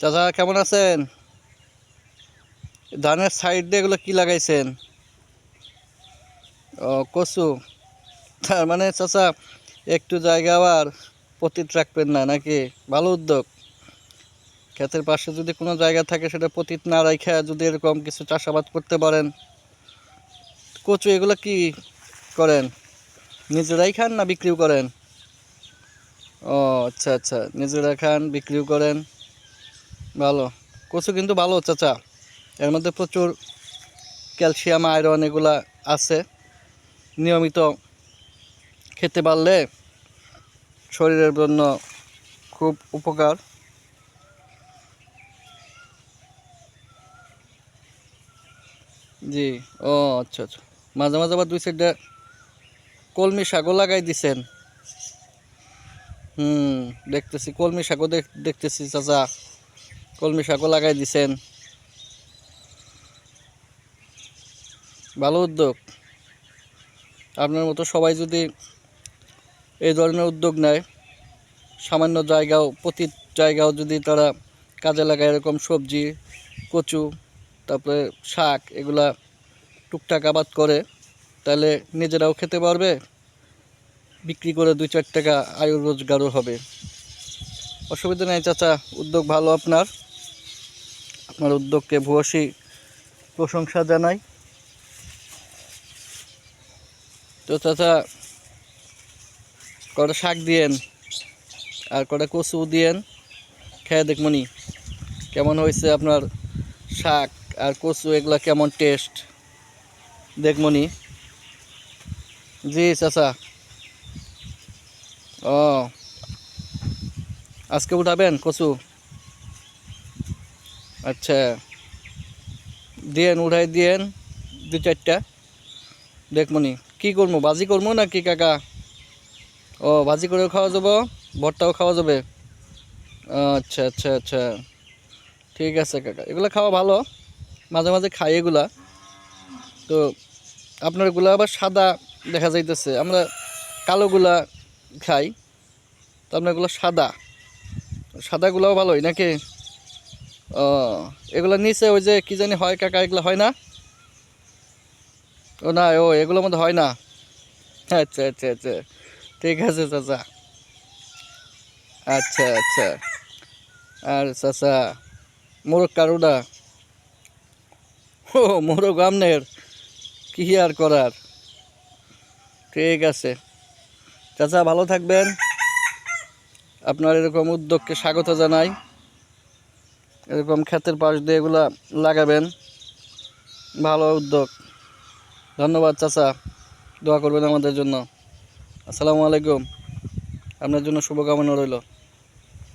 চাচা, কেমন আছেন? ধানের সাইড দিয়ে এগুলো কী লাগাইছেন? ও, কচু। তার মানে চাচা, একটু জায়গা আবার পতিত রাখবেন না নাকি? ভালো উদ্যোগ। ক্ষেতের পাশে যদি কোনো জায়গা থাকে সেটা পতিত না রাখা যদি এরকম কিছু চাষাবাদ করতে পারেন। কচু এগুলো কি করেন? নিজেরাই খান না বিক্রিও করেন? ও আচ্ছা আচ্ছা। নিজেরা খান বিক্রিও করেন। ভালো। কচু কিন্তু ভালো, চাচা। এর মধ্যে প্রচুর ক্যালসিয়াম, আয়রন এগুলা আছে। নিয়মিত খেতে পারলে শরীরের জন্য খুব উপকার। জি, ও আচ্ছা আচ্ছা। মাঝে মাঝে আবার দুই সাইডে কলমি শাকও লাগাই দিছেন। হুম, দেখতেছি, কলমি শাকও দেখ- দেখতেছি, চাচা। কলমি শাকও লাগাই দিছেন। ভালো উদ্যোগ। আপনার মতো সবাই যদি এই ধরনের উদ্যোগ নেয়, সামান্য জায়গাও প্রতি জায়গাও যদি তারা কাজে লাগায়, এরকম সবজি, কচু, তারপরে শাক, এগুলা টুকটাক আবাদ করে, তাহলে নিজেরাও খেতে পারবে, বিক্রি করে দুই চার টাকা আয় রোজগারও হবে। অসুবিধা নেই, চাচা, উদ্যোগ ভালো আপনার। আপনার উদ্যোগকে ভূয়সী প্রশংসা জানাই। তো চাচা, কটা শাক দিয়েন? আর কটা কচু দিয়েন? খেয়ে দেখমনি কেমন হয়েছে আপনার শাক আর কচু, এগুলা কেমন টেস্ট দেখমনি জি চাচা। ও, আজকে উঠাবেন কচু? আচ্ছা। দিয়েন, উঠাই দিয়েন, দু চারটা। দেখমনি কি করব বাজি করব না কি কাকা? ও, ভাজি করেও খাওয়া যাব, ভর্তাও খাওয়া যাবে। আচ্ছা আচ্ছা আচ্ছা। ঠিক আছে কাকা, এগুলো খাওয়া ভালো। মাঝে মাঝে খাই এগুলা। তো আপনার এগুলো আবার সাদা দেখা যাইতেছে, আমরা কালোগুলা খাই। তো আপনার এগুলো সাদা। সাদাগুলোও ভালোই নাকি? ও, এগুলো নিচে ওই যে কি জানি হয় কাকা, এগুলো হয় না? ও না, ও, এগুলোর মধ্যে হয় না? আচ্ছা আচ্ছা আচ্ছা। ঠিক আছে, চাচা। আচ্ছা আচ্ছা। আর চাচা, মোরগ কারুডা ও, মোরগ আমনের? কি আর করার? ঠিক আছে। চাচা, ভালো থাকবেন। আপনার এরকম উদ্যোগকে স্বাগত জানাই। এরকম ক্ষেতের পাশ দিয়ে এগুলা লাগাবেন। ভালো উদ্যোগ। ধন্যবাদ, চাচা। দোয়া করবেন আমাদের জন্য। আসসালামু আলাইকুম। আপনার জন্য শুভকামনা রইল।